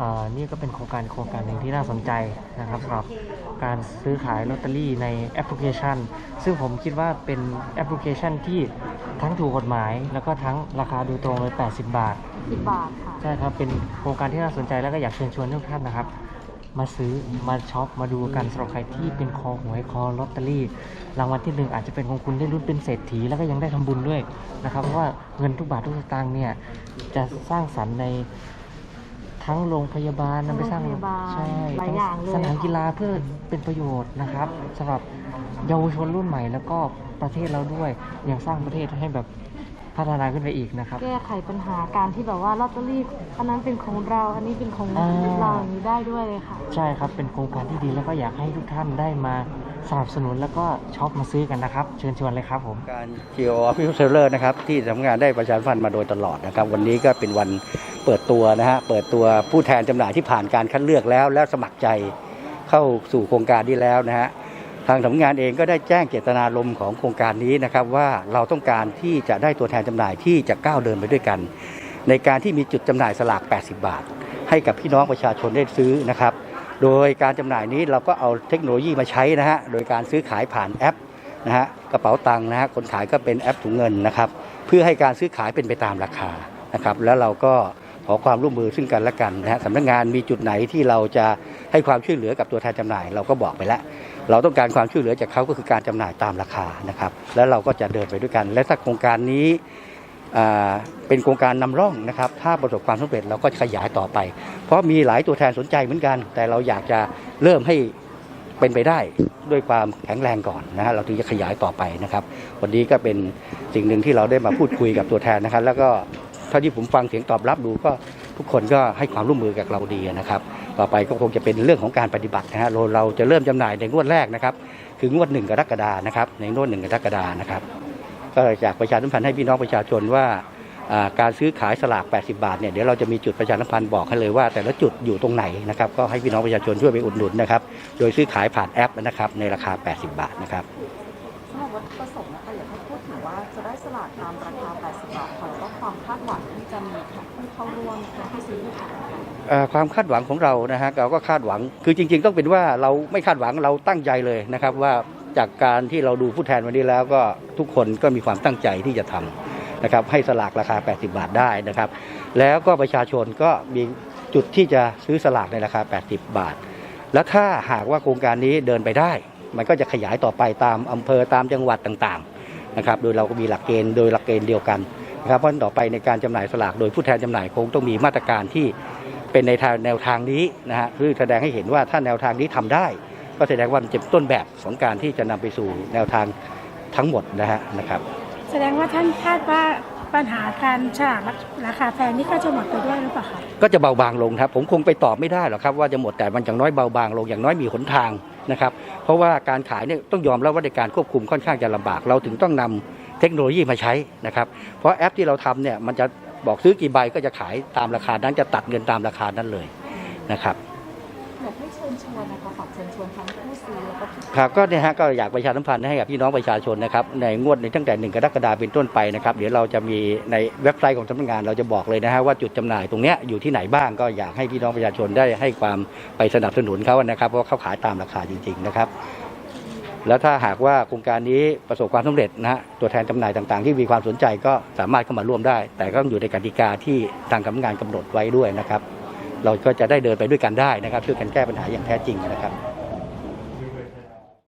อ่านี่ก็เป็นโครงการโครงการหนึ่งที่น่าสนใจนะครับสำหรับการซื้อขายลอตเตอรี่ในแอปพลิเคชัน ซึ่งผมคิดว่าเป็นแอปพลิเคชันที่ทั้งถูกกฎหมาย แล้วก็ทั้งราคาโดยตรงเลย 80 บาทสิบบาทค่ะ ใช่ครับ เป็นโครงการที่น่าสนใจแล้วก็อยากเชิญชวนทุกท่านนะครับ มาซื้อมาช็อปมาดูกันสำหรับใครที่เป็นคอหวยคอลอตเตอรี่ รางวัลที่หนึ่งอาจจะเป็นของคุณได้รุ่นเป็นเศรษฐีแล้วก็ยังได้ทำบุญด้วยนะครับเพราะว่าเงินทุกบาททุกสตางค์เนี่ยจะสร้างสรรค์ใน ทั้งโรงพยาบาลนำไปสร้างโรงพยาบาลใช่หลายทั้งอย่างเลยสนามค่ะกีฬาเพื่อเป็นประโยชน์นะครับสำหรับเยาวชนรุ่นใหม่แล้วก็ประเทศเราด้วยยังสร้างประเทศให้แบบพัฒนาขึ้นไปอีกนะครับ แก้ไขปัญหาการที่แบบว่าลอตเตอรี่อันนั้นเป็นของเรา อันนี้เป็นของอ่าเราอย่างนี้ได้ด้วยเลยค่ะ ใช่ครับ เป็นโครงการที่ดีแล้วก็อยากให้ทุกท่านได้มาสนับสนุนแล้วก็ช็อปมาซื้อกันนะครับ เชิญชวนเลยครับผม การ Geo Official Seller นะครับที่ทำงานได้ประชาสัมพันธ์มาโดยตลอดนะครับ วันนี้ก็เป็นวัน เปิดตัวนะฮะเปิดตัวผู้แทนจำหน่ายที่ผ่านการคัดเลือกแล้ว และสมัครใจเข้าสู่โครงการนี้แล้วนะฮะทางสำนักงานเองก็ได้แจ้งเจตนารมณ์ของโครงการนี้นะครับว่าเราต้องการที่จะได้ตัวแทนจำหน่ายที่จะก้าวเดินไปด้วยกัน ในการที่มีจุดจำหน่ายสลาก 80 บาท ให้กับพี่น้องประชาชนได้ซื้อนะครับ โดยการจำหน่ายนี้เราก็เอาเทคโนโลยีมาใช้นะฮะโดยการซื้อขายผ่านแอปนะฮะกระเป๋าตังค์นะฮะคนขายก็เป็นแอปถุงเงินนะครับ เพื่อให้การซื้อขายเป็นไปตามราคานะครับ แล้วเราก็ ขอความร่วมมือซึ่งกันและกันนะฮะสำนักงานมีจุดไหนที่เราจะให้ความช่วยเหลือกับตัวแทนจำหน่าย เราก็บอกไปแล้ว เราต้องการความช่วยเหลือจากเขาก็คือการจำหน่ายตามราคานะครับ แล้วเราก็จะเดินไปด้วยกัน และถ้าโครงการนี้เป็นโครงการนำร่องนะครับ ถ้าประสบความสำเร็จเราก็ขยายต่อไป เพราะมีหลายตัวแทนสนใจเหมือนกัน แต่เราอยากจะเริ่มให้เป็นไปได้ด้วยความแข็งแรงก่อนนะฮะเราถึงจะขยายต่อไปนะครับ วันนี้ก็เป็นสิ่งหนึ่งที่เราได้มาพูดคุยกับตัวแทนนะครับ แล้วก็ เท่าที่ผมฟังเสียงตอบรับดูก็ทุกคนก็ให้ความร่วมมือกับเราดีนะครับ ต่อไปก็คงจะเป็นเรื่องของการปฏิบัตินะฮะเราเราจะเริ่มจำหน่ายในงวดแรกนะครับ คืองวดหนึ่งกรกฎานะครับ ในงวดหนึ่งกรกฎานะครับ ก็อยากประชาสัมพันธ์ให้พี่น้องประชาชนว่าอ่าการซื้อขายสลาก 80 บาทเนี่ยเดี๋ยวเราจะมีจุดประชาสัมพันธ์บอกให้เลยว่า แต่ละจุดอยู่ตรงไหนนะครับ ก็ให้พี่น้องประชาชนช่วยไปอุดหนุนนะครับ โดยซื้อขายผ่านแอปนะครับ ในราคา 80 บาทนะครับสำหรับวัตถุประสงค์นะคะอยากให้พูดถึงว่าจะได้สลากตามราคา 80บาทค่ะแล้วก็ความคาดหวังที่จะมีค่ะผู้เข้าร่วมและผู้ซื้อผู้ขายค่ะความคาดหวังของเรานะฮะเราก็คาดหวังคือจริง ๆ ต้องเป็นว่าเราไม่คาดหวังเราตั้งใจเลยนะครับ ว่าจากการที่เราดูผู้แทนวันนี้แล้วก็ทุกคนก็มีความตั้งใจที่จะทำนะครับให้สลากราคา 80 บาทได้นะครับ แล้วก็ประชาชนก็มีจุดที่จะซื้อสลากในราคา 80 บาท แล้วถ้าหากว่าโครงการนี้เดินไปได้ มันก็จะขยายต่อไปตามอำเภอตามจังหวัดต่างๆ นะครับโดยเราก็มีหลักเกณฑ์โดยหลักเกณฑ์เดียวกันนะครับเพราะฉะนั้นต่อไปในการจำหน่ายสลากโดยผู้แทนจำหน่ายคงต้องมีมาตรการที่เป็นในทางแนวทางนี้นะฮะคือแสดงให้เห็นว่าถ้าแนวทางนี้ทำได้ ก็แสดงว่ามันจะเป็นต้นแบบของการที่จะนำไปสู่แนวทางทั้งหมดนะฮะนะครับ แสดงว่าท่านคาดว่าปัญหาการฉลากราคาแพงนี่ก็จะหมดไปด้วยหรือเปล่าคะก็จะเบาบางลงครับ ผมคงไปตอบไม่ได้หรอกครับว่าจะหมดแต่มันอย่างน้อยเบาบางลงอย่างน้อยมีหนทาง นะครับเพราะว่าการขายเนี่ยต้องยอมรับว่าในการควบคุมค่อนข้างจะลำบาก เราถึงต้องนำเทคโนโลยีมาใช้นะครับเพราะแอปที่เราทำเนี่ยมันจะบอกซื้อกี่ใบก็จะขายตามราคานั้นจะตัดเงินตามราคานั้นเลยนะครับ อยากให้เชิญชวนนะคะฝากเชิญชวนทั้งผู้ซื้อแล้วก็ผู้ครับก็เนี่ยฮะก็อยากประชาสัมพันธ์ให้กับพี่น้องประชาชนนะครับในงวดในตั้งแต่หนึ่งกรกฎาคมเป็นต้นไปนะครับเดี๋ยวเราจะมีในเว็บไซต์ของสำนักงานเราจะบอกเลยนะฮะว่าจุดจำหน่ายตรงเนี้ยอยู่ที่ไหนบ้างก็อยากให้พี่น้องประชาชนได้ให้ความไปสนับสนุนเขานะครับเพราะเขาขายตามราคาจริงๆนะครับ แล้วถ้าหากว่าโครงการนี้ประสบความสำเร็จนะฮะตัวแทนจำหน่ายต่างๆ ที่มีความสนใจก็สามารถเข้ามาร่วมได้ แต่ก็ต้องอยู่ในกติกาที่ทางสำนักงานกำหนดไว้ด้วยนะครับ เราก็จะได้เดินไปด้วยกันได้นะครับช่วยกันแก้ปัญหาอย่างแท้จริงนะครับ